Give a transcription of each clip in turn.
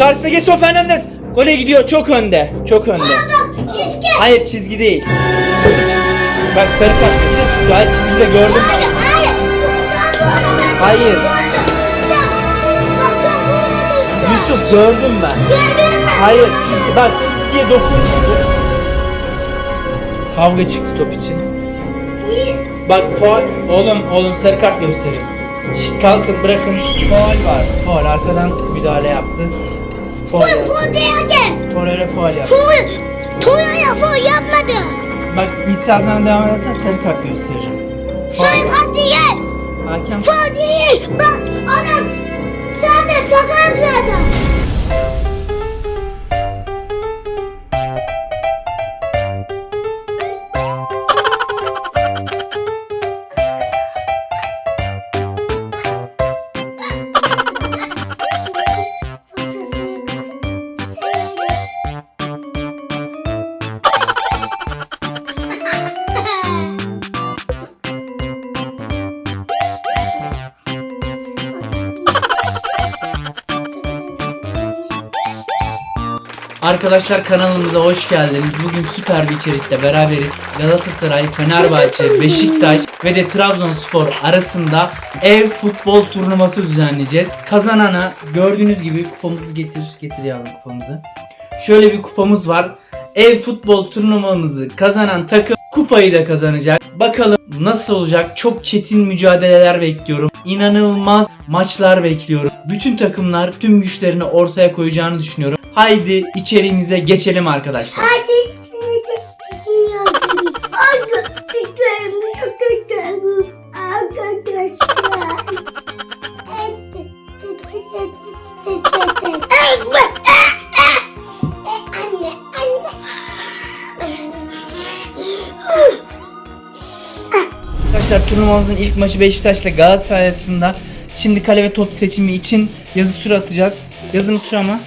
Karşısında Gelson Fernandez. Gole gidiyor. Çok önde. Çok önde. Çizgi. Hayır çizgi değil. Bak sarı kart bir de tuttu. Hayır çizgide gördüm Hayır hayır. Tam bu arada. Hayır. Bu arada. Tam. Bak tam bu arada. Yusuf gördüm ben. Gördün mü? Hayır çizgi bak çizgiye dokunmadı. Kavga çıktı top için. Bak faul. Oğlum oğlum sarı kart gösterin. Şşt kalkın bırakın. Faul var. Faul arkadan müdahale yaptı. Full full derken. Torreira faul yaptı. Full. Full yapmadı. Bak itirazlarına devam edersen sarı kart gösteririm. Sen hadi gel. Hakem Full değil. Bak adam. Sen de sakar bir adam. Arkadaşlar kanalımıza hoş geldiniz. Bugün süper bir içerikle beraberiz. Galatasaray, Fenerbahçe, Beşiktaş ve de Trabzonspor arasında ev futbol turnuvası düzenleyeceğiz. Kazanana gördüğünüz gibi kupamızı getir. Getir yavrum kupamızı. Şöyle bir kupamız var. Ev futbol turnuvamızı kazanan takım kupayı da kazanacak. Bakalım nasıl olacak? Çok çetin mücadeleler bekliyorum. İnanılmaz maçlar bekliyorum. Bütün takımlar tüm güçlerini ortaya koyacağını düşünüyorum. Haydi içeriğimize geçelim arkadaşlar. Hadi. Arkadaşlar. Turnuvamızın ilk maçı Beşiktaş'la Galatasaray arasında. Şimdi kale ve top seçimi için yazı tura atacağız. Yazını tura mı?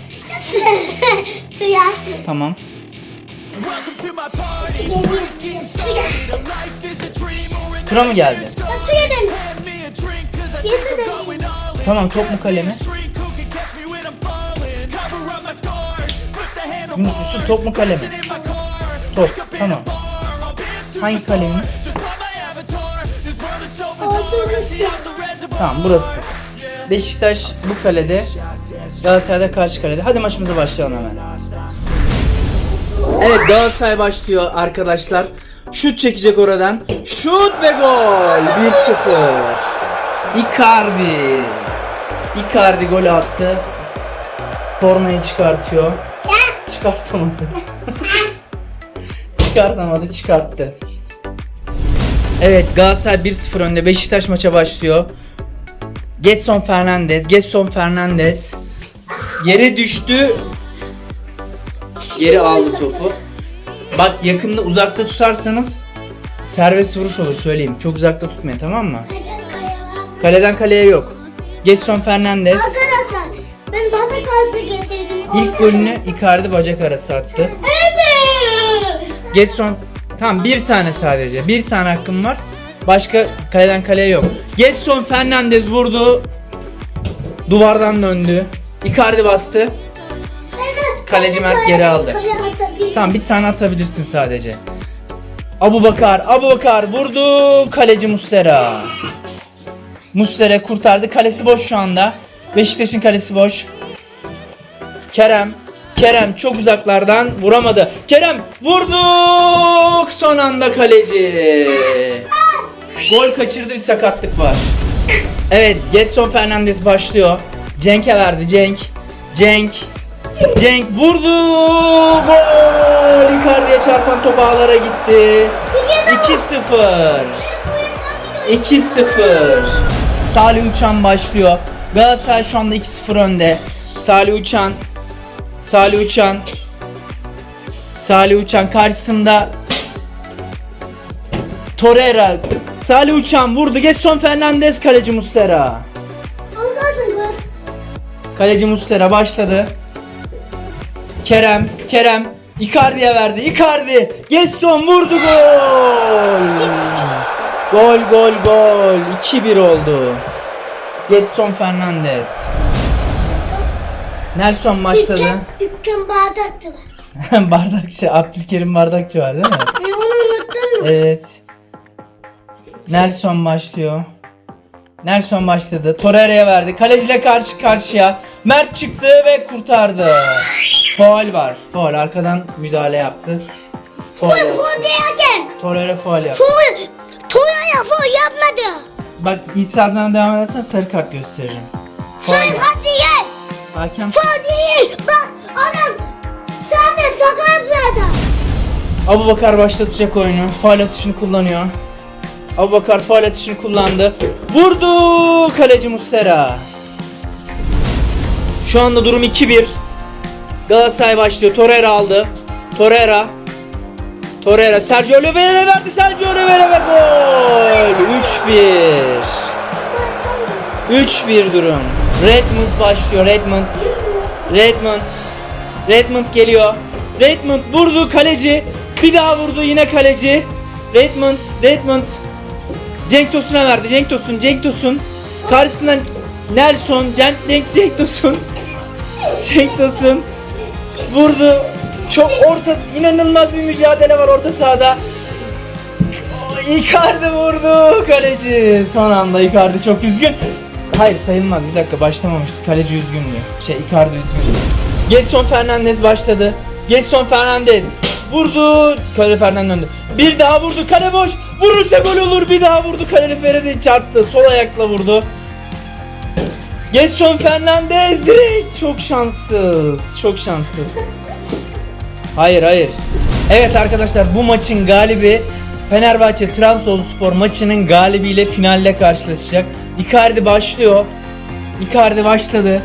Tamam. Tura mı geldi? Demiş. Yesu demiş. Tamam top mu kale mi? Yunus Yusuf top mu kale mi? Top. Tamam. Hangi? Otobüsü. Tamam burası. Beşiktaş bu kalede. Galatasaray'da karşı kalede. Hadi maçımıza başlayalım hemen. Evet Galatasaray başlıyor arkadaşlar. Şut çekecek oradan. Şut ve gol. 1-0. Icardi. Icardi golü attı. Formayı çıkartıyor. Çıkartamadı. Çıkartamadı, çıkarttı. Evet Galatasaray 1-0 önde. Beşiktaş maça başlıyor. Getson Fernandez, Getson Fernandez yere düştü. Geri aldı topu. Bak yakında uzakta tutarsanız serbest vuruş olur söyleyeyim. Çok uzakta tutmayın tamam mı? Kaleden kaleye yok. Getson Fernandez Arkadaşlar ben balık arası getirdim. ilk golünü Icardi bacak arası attı. Evet. Getson tamam bir tane sadece. Bir tane hakkım var. Başka kaleden kaleye yok. Getson Fernandez vurdu. Duvardan döndü. Icardi bastı. Kaleci Mert geri aldı. Tamam bir tane atabilirsin sadece. Abu Bakar, Abu Bakar vurdu. Kaleci Muslera. Muslera kurtardı. Kalesi boş şu anda. Beşiktaş'ın kalesi boş. Kerem. Kerem çok uzaklardan vuramadı. Kerem vurduk. Son anda kaleci. Gol kaçırdı bir sakatlık var. Evet Getson Fernandez başlıyor. Cenk'e verdi Cenk. Cenk. Cenk vurdu. Gol. Icardi'ye çarpan top ağlara gitti. 2-0. 2-0. Salih Uçan başlıyor. Galatasaray şu anda 2-0 önde. Salih Uçan. Salih Uçan. Salih Uçan karşısında Torreira. Salih Uçan vurdu. Getson Fernandez kaleci Muslera. Kaleci Muslera başladı. Kerem, Kerem Icardi'ye verdi. Icardi, Getson vurdu gol. Gol, gol, gol. 2-1 oldu. Getson Fernandez. Nelson başladı. Ülkem bardaktı var. Bardakçı, Abdülkerim Bardakçı var değil mi? E, onu unuttun mu? Evet. Nelson başlıyor. Nelson başladı. Torreira'ya verdi. Kaleciyle karşı karşıya. Mert çıktı ve kurtardı. Faul var. Faul. Arkadan müdahale yaptı. Faul Full yaptı. gel. Torreira faul yaptı. Full. Toya full yapmadı. Bak itirazlarına devam edersen sarı kart gösteririm. Faul var. hadi gel. Hakem Full değil. Bak adam. Sen de sakar bir adam. Abu Bakar başlatacak oyunu. Faal atışını kullanıyor. Abu Bakar faal atışını kullandı. Vurdu kaleci Muslera. Şu anda durum 2-1. Galatasaray başlıyor. Torreira aldı. Torreira. Torreira Sergio Oliveira'ya verdi. Sergio Oliveira ve gol. 3-1. 3-1 durum. Redmond başlıyor. Redmond. Redmond. Redmond geliyor. Redmond vurdu kaleci. Bir daha vurdu yine kaleci. Redmond, Redmond. Cenk Tosun'a verdi. Cenk Tosun, Cenk Tosun. Karşısından Nelson, Cenk, Cenk, Cenk Tosun. Cenk Tosun. Vurdu. Çok orta, inanılmaz bir mücadele var orta sahada. Icardi vurdu kaleci. Son anda Icardi çok üzgün. Hayır sayılmaz bir dakika başlamamıştı. Kaleci üzgün diyor. Şey Icardi üzgün diyor. Gelson Fernandez başladı. Gelson Fernandez vurdu. Fernandez döndü. Bir daha vurdu. Kale boş. Vurursa gol olur. Bir daha vurdu. Kale Ferdi çarptı. Sol ayakla vurdu. Gelson Fernandez direkt. Çok şanssız. Çok şanssız. Hayır hayır. Evet arkadaşlar bu maçın galibi Fenerbahçe Trabzonspor maçının galibiyle finalle karşılaşacak. Icardi başlıyor. Icardi başladı.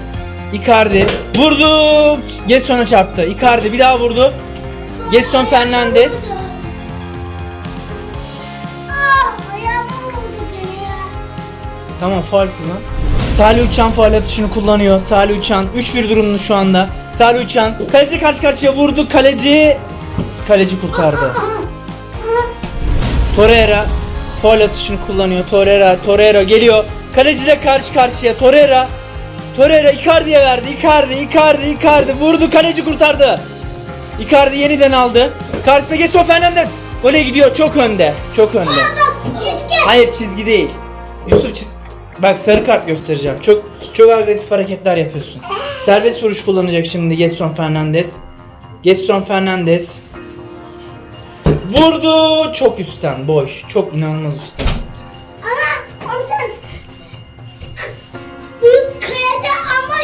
Icardi vurdu. Gesson'a çarptı. Icardi bir daha vurdu. Gerson Fernandez. Aa, ayağıma vurdu beni Salih Uçan faul atışını kullanıyor. Salih Uçan 3-1 durumlu şu anda. Salih Uçan kaleci karşı karşıya vurdu. Kaleci kaleci kurtardı. Torreira faul atışını kullanıyor. Torreira, Torreira geliyor. Kaleciyle karşı karşıya. Torreira Torreira Icardi'ye verdi. Icardi, Icardi, Icardi vurdu. Kaleci kurtardı. Icardi yeniden aldı. Karşısına Gerson Fernandez. Gole gidiyor. Çok önde. Çok önde. Hayır çizgi değil. Bak sarı kart göstereceğim. Çok çok agresif hareketler yapıyorsun. Serbest vuruş kullanacak şimdi Gerson Fernandez. Gerson Fernandez. Vurdu. Çok üstten boş. Çok inanılmaz üstten. Ama o sen büyük kayada ama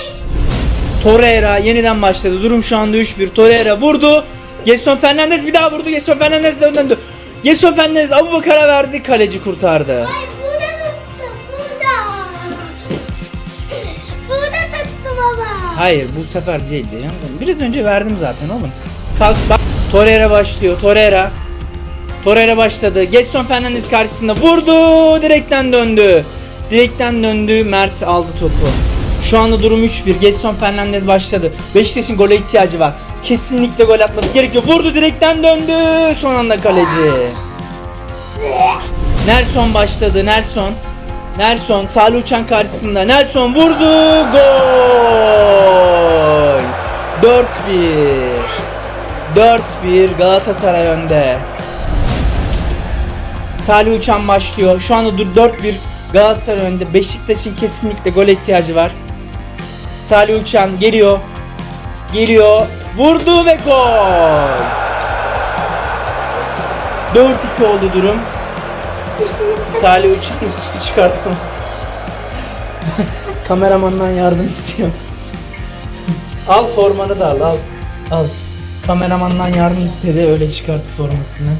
Torreira yeniden başladı. Durum şu anda 3-1. Torreira vurdu. Gerson Fernandez bir daha vurdu. Gerson Fernandez de döndü. Gerson Fernandez Abu Bakar'a verdi. Kaleci kurtardı. Ay Hayır bu sefer değildi canım. Biraz önce verdim zaten oğlum. Kalk bak. Torreira başlıyor. Torreira. Torreira başladı. Gerson Fernandez karşısında vurdu. Direkten döndü. Direkten döndü. Mert aldı topu. Şu anda durum 3-1. Gerson Fernandez başladı. Beşiktaş'ın gole ihtiyacı var. Kesinlikle gol atması gerekiyor. Vurdu direkten döndü. Son anda kaleci. Nelson başladı. Nelson. Nelson Salih Uçan karşısında. Nelson vurdu. Gol. 4-1. 4-1 Galatasaray önde. Salih Uçan başlıyor. Şu anda dur 4-1 Galatasaray önde. Beşiktaş'ın kesinlikle gol ihtiyacı var. Salih Uçan geliyor. Geliyor. Vurdu ve gol. 4-2 oldu durum. Salih Uçan üstünü çıkartamadı. Kameramandan yardım istiyorum. al formanı da al al. Al. Kameramandan yardım istedi öyle çıkarttı formasını.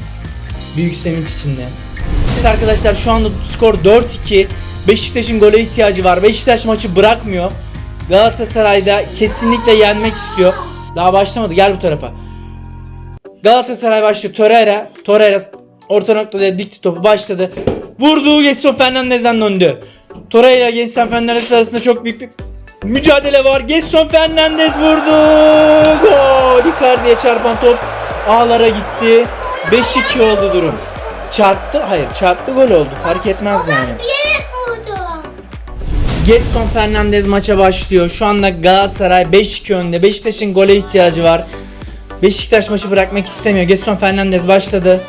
Büyük sevinç içinde. Evet arkadaşlar şu anda skor 4-2. Beşiktaş'ın gole ihtiyacı var. Beşiktaş maçı bırakmıyor. Galatasaray'da kesinlikle yenmek istiyor. Daha başlamadı gel bu tarafa. Galatasaray başlıyor. Torreira. Torreira orta noktada dikti topu başladı. Vurdu. Gerson Fernandez'den döndü. Torreira Gerson Fernandez arasında çok büyük bir mücadele var. Gerson Fernandez vurdu. Gol. Icardi'ye çarpan top ağlara gitti. 5-2 oldu durum. Çarptı. Hayır çarptı gol oldu. Fark etmez yani. Getson Fernandez maça başlıyor. Şu anda Galatasaray 5-2 önde. Beşiktaş'ın gole ihtiyacı var. Beşiktaş maçı bırakmak istemiyor. Getson Fernandez başladı.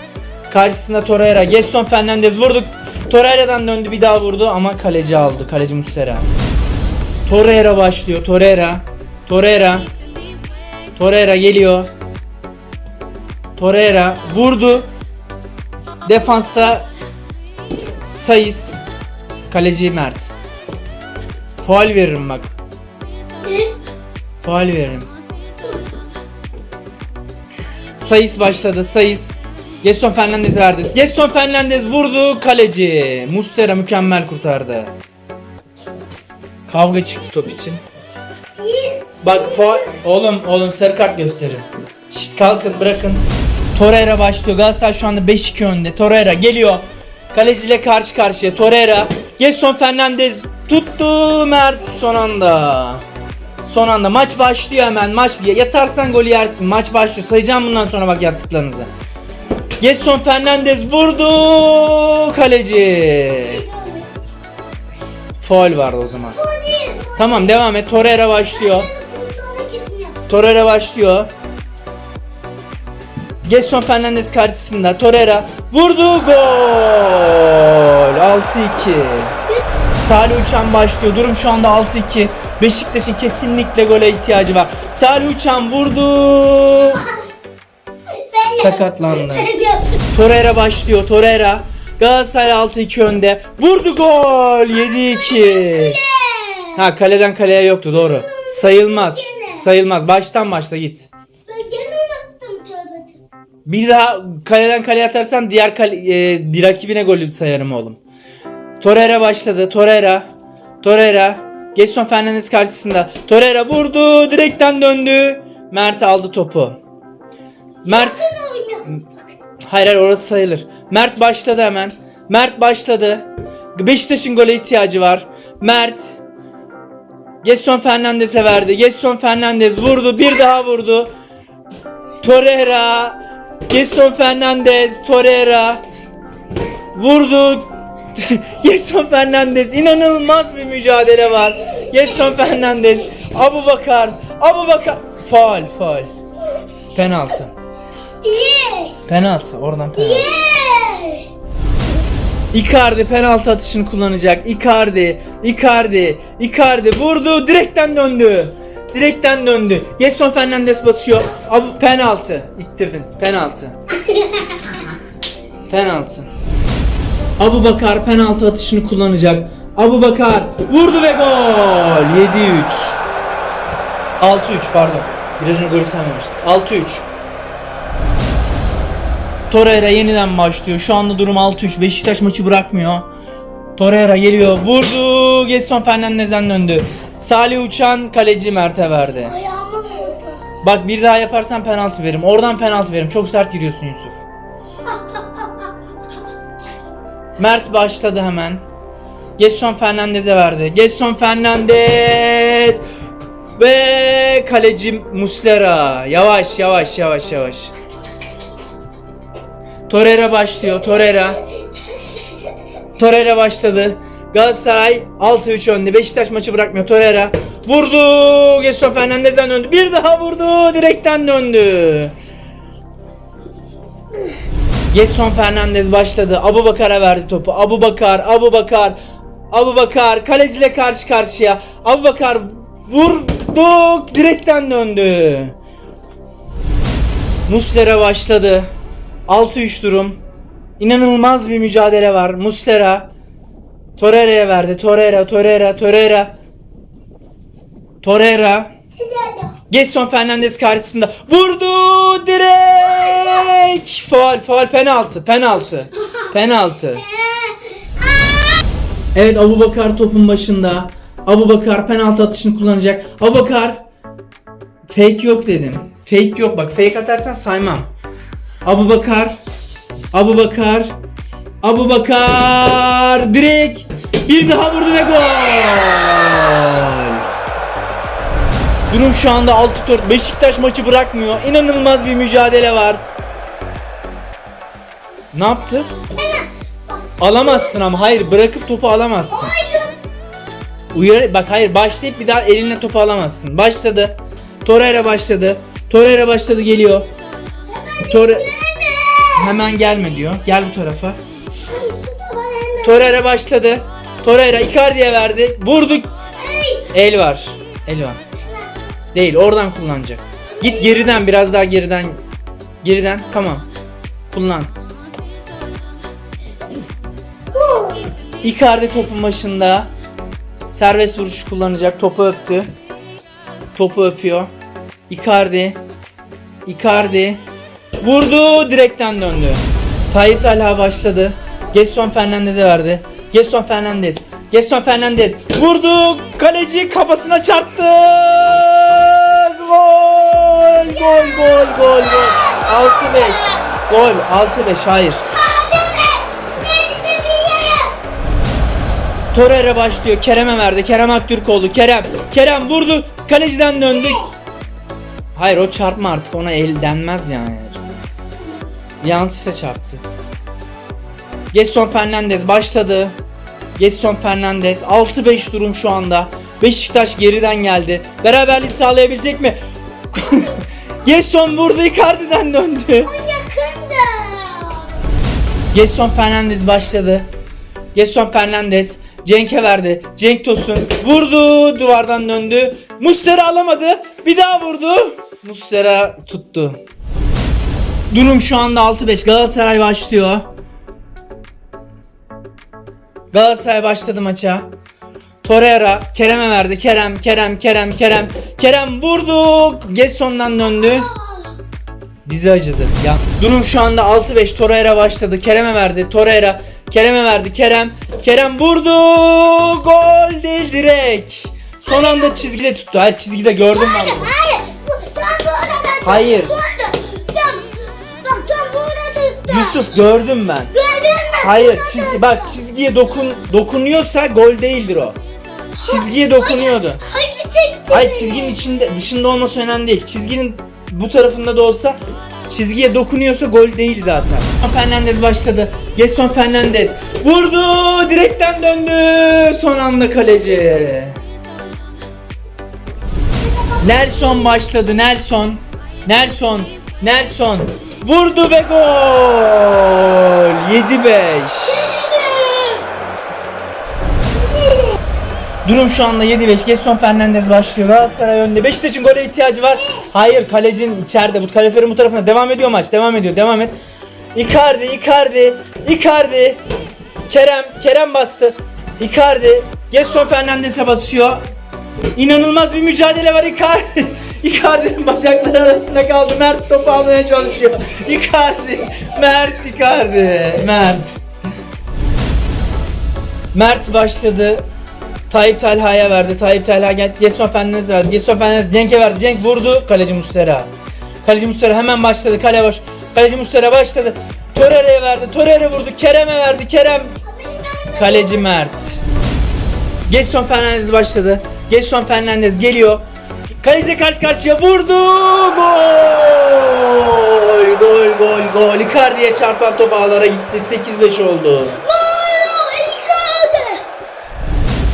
Karşısında Torreira. Getson Fernandez vurdu. Torreira'dan döndü bir daha vurdu ama kaleci aldı. Kaleci Muslera. Torreira başlıyor. Torreira. Torreira. Torreira geliyor. Torreira vurdu. Defansta Sayıs. Kaleci Mert. Faal veririm bak. Faal veririm. Sayıs başladı. Sayıs. Gerson Fernandez verdi. Gerson Fernandez vurdu. Kaleci. Mustera mükemmel kurtardı. Kavga çıktı top için. Bak faal. Oğlum oğlum sarı kart gösterin. Şşt kalkın bırakın. Torreira başlıyor. Galatasaray şu anda 5-2 önde. Torreira geliyor. Kaleciyle karşı karşıya. Torreira. Gerson Fernandez tuttu Mert son anda. Son anda maç başlıyor hemen. Maç yatarsan golü yersin. Maç başlıyor. Sayacağım bundan sonra bak yaptıklarınızı. Gerson Fernandez vurdu. Kaleci. Faul vardı o zaman. Tamam devam et. Torreira başlıyor. Torreira başlıyor. Gerson Fernandez karşısında Torreira vurdu gol. 6-2. Salih Uçan başlıyor. Durum şu anda 6-2. Beşiktaş'ın kesinlikle gole ihtiyacı var. Salih Uçan vurdu. Sakatlandı. Torreira başlıyor. Torreira. Galatasaray 6-2 önde. Vurdu gol. 7-2. Ha kaleden kaleye yoktu doğru. Sayılmaz. Sayılmaz. Baştan başla git. Ben gene unuttum tövbe tövbe. Bir daha kaleden kaleye atarsan diğer kale, e, rakibine golü sayarım oğlum. Torreira başladı. Torreira. Torreira. Gerson Fernandez karşısında. Torreira vurdu. Direkten döndü. Mert aldı topu. Mert. Hayır hayır orası sayılır. Mert başladı hemen. Mert başladı. Beşiktaş'ın gole ihtiyacı var. Mert. Gerson Fernandez'e verdi. Gerson Fernandez vurdu. Bir daha vurdu. Torreira. Gerson Fernandez. Torreira. Vurdu. Gerson Fernandez. inanılmaz bir mücadele var. Gerson Fernandez. Abu Bakar. Abu Bakar. Faal faal. Penaltı. Penaltı. Oradan penaltı. Icardi penaltı atışını kullanacak. Icardi, Icardi, Icardi vurdu, direkten döndü. Direkten döndü. Gerson Fernandez basıyor. Abi penaltı. İttirdin. Penaltı. penaltı. Abu Bakar penaltı atışını kullanacak. Abu Bakar vurdu ve gol. 7-3. 6-3 pardon. Önce golü saymamıştık. 6-3. Torreira yeniden başlıyor. Şu anda durum 6-3. Beşiktaş maçı bırakmıyor. Torreira geliyor. Vurdu. Gerson Fernandez'den döndü. Salih Uçan kaleci Mert'e verdi. Ayağıma vurdu. Bak bir daha yaparsan penaltı veririm. Oradan penaltı veririm. Çok sert giriyorsun Yusuf. Mert başladı hemen. Gerson Fernandez'e verdi. Gerson Fernandez ve kaleci Muslera. Yavaş yavaş yavaş yavaş. Torreira başlıyor. Torreira. Torreira başladı. Galatasaray 6-3 önde. Beşiktaş maçı bırakmıyor. Torreira vurdu. Gerson Fernandez'den döndü. Bir daha vurdu. Direkten döndü. Getson Fernandez başladı. Abu Bakar'a verdi topu. Abu Bakar, Abu Bakar, Abu Bakar kaleciyle karşı karşıya. Abu Bakar vurdu. Direkten döndü. Muslera başladı. 6-3 durum. İnanılmaz bir mücadele var. Muslera Torreira'ya verdi. Torreira, Torreira, Torreira. Torreira. Gerson Fernandez karşısında vurdu direkt. Faul, faul, penaltı, penaltı. Penaltı. Evet Abu Bakar topun başında. Abu Bakar penaltı atışını kullanacak. Abu Bakar fake yok dedim. Fake yok bak fake atarsan saymam. Abu Bakar Abu Bakar Abu Bakar direkt bir daha vurdu ve gol. Durum şu anda 6-4. Beşiktaş maçı bırakmıyor. İnanılmaz bir mücadele var. Ne yaptı? Alamazsın ama hayır bırakıp topu alamazsın. Uyar bak hayır başlayıp bir daha eline topu alamazsın. Başladı. Torreira başladı. Torreira başladı geliyor. Torre hemen gelme diyor. Gel bu tarafa. Torreira başladı. Torreira Icardi'ye verdi. Vurdu. El var. El var. Değil oradan kullanacak. Git geriden biraz daha geriden. Geriden tamam. Kullan. Icardi topun başında. Serbest vuruş kullanacak. Topu öptü. Topu öpüyor. Icardi. Icardi. Vurdu. Direkten döndü. Tayyip Talha başladı. Gerson Fernandez'e verdi. Gerson Fernandez. Gerson Fernandez. Vurdu. Kaleci kafasına çarptı. Gol. Gol. Gol. Gol. Gol. 6-5. Gol. 6-5. Hayır. Torreira başlıyor. Kerem'e verdi. Kerem Aktürkoğlu. Kerem. Kerem vurdu. Kaleciden döndü. Hayır o çarpma artık ona el denmez yani. Yansıta çarptı. Gerson Fernandez başladı. Gerson Fernandez 6-5 durum şu anda. Beşiktaş geriden geldi. Beraberlik sağlayabilecek mi? Gerson vurdu Icardi'den döndü. Yakında. Gerson Fernandez başladı. Gerson Fernandez Cenk'e verdi. Cenk Tosun vurdu. Duvardan döndü. Muslera alamadı. Bir daha vurdu. Muslera tuttu. Durum şu anda 6-5. Galatasaray başlıyor. Galatasaray başladı maça. Torreira Kerem'e verdi. Kerem, Kerem, Kerem, Kerem. Kerem vurdu. Gesson'dan döndü. Dizi acıdı. Ya durum şu anda 6-5 Torreira başladı. Kerem'e verdi. Torreira Kerem'e verdi. Kerem Kerem vurdu. Gol değil direkt. Son anda çizgide tuttu. Hayır çizgide gördüm ben. Hayır, hayır. Bu, tam burada da. Hayır. Burada. Tam. Bak tam Yusuf gördüm ben. Gördün mü? Hayır Burada çizgi bak çizgiye dokun dokunuyorsa gol değildir o. Çizgiye dokunuyordu. Hayır, tek Hayır çizginin içinde dışında olması önemli değil. Çizginin bu tarafında da olsa çizgiye dokunuyorsa gol değil zaten. Fernandez başladı. Gerson Fernandez vurdu. Direkten döndü. Son anda kaleci. Nelson başladı. Nelson. Nelson. Nelson. Vurdu ve gol. 7-5. Durum şu anda 7-5. Gerson Fernandez başlıyor. Galatasaray önde. Beşiktaş'ın gole ihtiyacı var. Hayır kalecin içeride. Bu kaleferin bu tarafına. Devam ediyor maç. Devam ediyor. Devam et. Icardi, Icardi, Icardi. Kerem, Kerem bastı. Icardi. Gerson Fernandez'e basıyor. İnanılmaz bir mücadele var Icardi. Icardi'nin bacakları arasında kaldı. Mert topu almaya çalışıyor. Icardi. Mert Icardi. Mert. Mert başladı. Tayyip Talha'ya verdi. Tayyip Talha geldi. Gerson Fernandez verdi. Gerson Fernandez Cenk'e verdi. Cenk vurdu. Kaleci Mustera. Kaleci Mustera hemen başladı. Kale boş. Kaleci Mustera başladı. Torreira'ya verdi. Torreira vurdu. Kerem'e verdi. Kerem. Kaleci Mert. Gerson Fernandez başladı. Gerson Fernandez geliyor. Kaleciyle karşı karşıya vurdu. Gol! Gol gol gol. Icardi'ye çarpan top ağlara gitti. 8-5 oldu.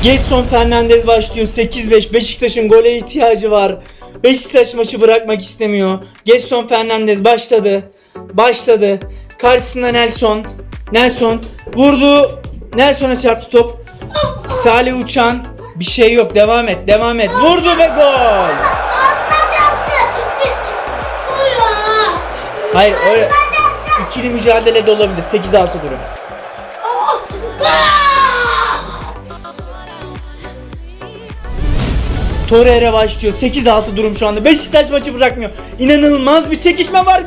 Gerson Fernandez başlıyor 8-5 Beşiktaş'ın gole ihtiyacı var. Beşiktaş maçı bırakmak istemiyor. Gerson Fernandez başladı. Başladı. Karşısında Nelson. Nelson vurdu. Nelson'a çarptı top. Salih Uçan bir şey yok. Devam et. Devam et. Vurdu ve gol. Hayır öyle ikili mücadele de olabilir. 8-6 durum. Torreira başlıyor. 8-6 durum şu anda. Beşiktaş maçı bırakmıyor. İnanılmaz bir çekişme var.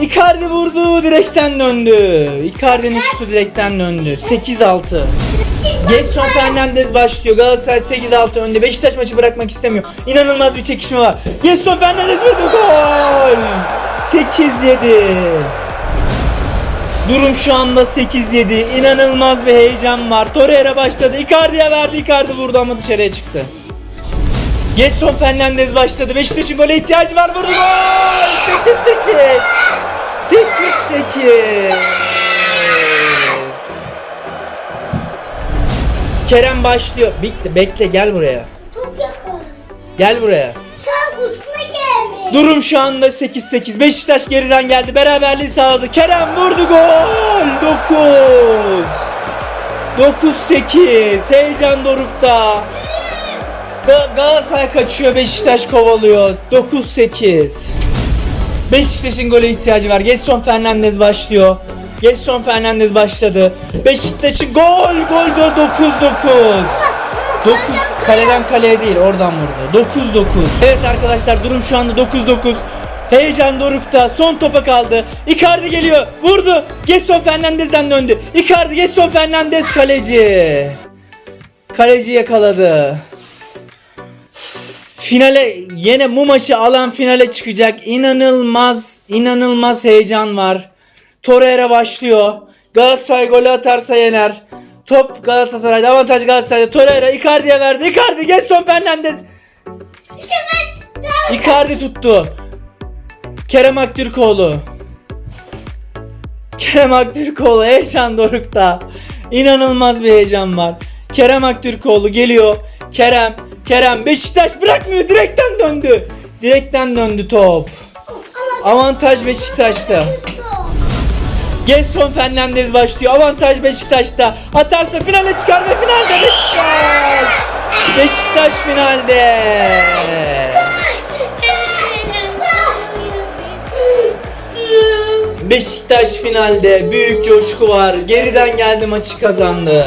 Icardi vurdu, direkten döndü. Icardi'nin şutu direkten döndü. 8-6. Gerson Fernandez başlıyor. Galatasaray 8-6 önde. Beşiktaş maçı bırakmak istemiyor. İnanılmaz bir çekişme var. Gerson Fernandez vurdu. Gol! 8-7. Durum şu anda 8-7. İnanılmaz bir heyecan var. Torreira başladı. Icardi'ye verdi. Icardi vurdu ama dışarıya çıktı. Gerson Fernandez başladı. Beşiktaş'ın gole ihtiyacı var. Vurdu gol! 8-8. 8-8. Kerem başlıyor. Bitti. Bekle gel buraya. Top yakın. Gel buraya. Sen kutuna gelmiş. Durum şu anda 8-8. Beşiktaş geriden geldi. Beraberliği sağladı. Kerem vurdu gol. 9. 9-8. Heyecan dorukta. Ga- Galatasaray kaçıyor. Beşiktaş kovalıyor. 9-8. Beşiktaş'ın gole ihtiyacı var. Gerson Fernandez başlıyor. Gerson Fernandez başladı. Beşiktaş'ın gol gol gol 9-9. 9 kaleden kaleye değil oradan vurdu. 9-9. Evet arkadaşlar durum şu anda 9-9. Heyecan dorukta. Son topa kaldı. Icardi geliyor. Vurdu. Gerson Fernandez'den döndü. Icardi Gerson Fernandez kaleci. Kaleci yakaladı. Finale yine bu maçı alan finale çıkacak. İnanılmaz inanılmaz heyecan var. Torreira başlıyor. Galatasaray golü atarsa yener. Top Galatasaray'da avantaj Galatasaray'da. Torreira Icardi'ye verdi. Icardi Gerson Fernandez. Icardi tuttu. Kerem Aktürkoğlu. Kerem Aktürkoğlu heyecan dorukta. İnanılmaz bir heyecan var. Kerem Aktürkoğlu geliyor. Kerem, Kerem Beşiktaş bırakmıyor. Direkten döndü. Direkten döndü top. Avantaj Beşiktaş'ta. Gerson Fernandez başlıyor. Avantaj Beşiktaş'ta. Atarsa finale çıkar ve finalde Beşiktaş. Beşiktaş finalde. Beşiktaş finalde büyük coşku var. Geriden geldi maçı kazandı.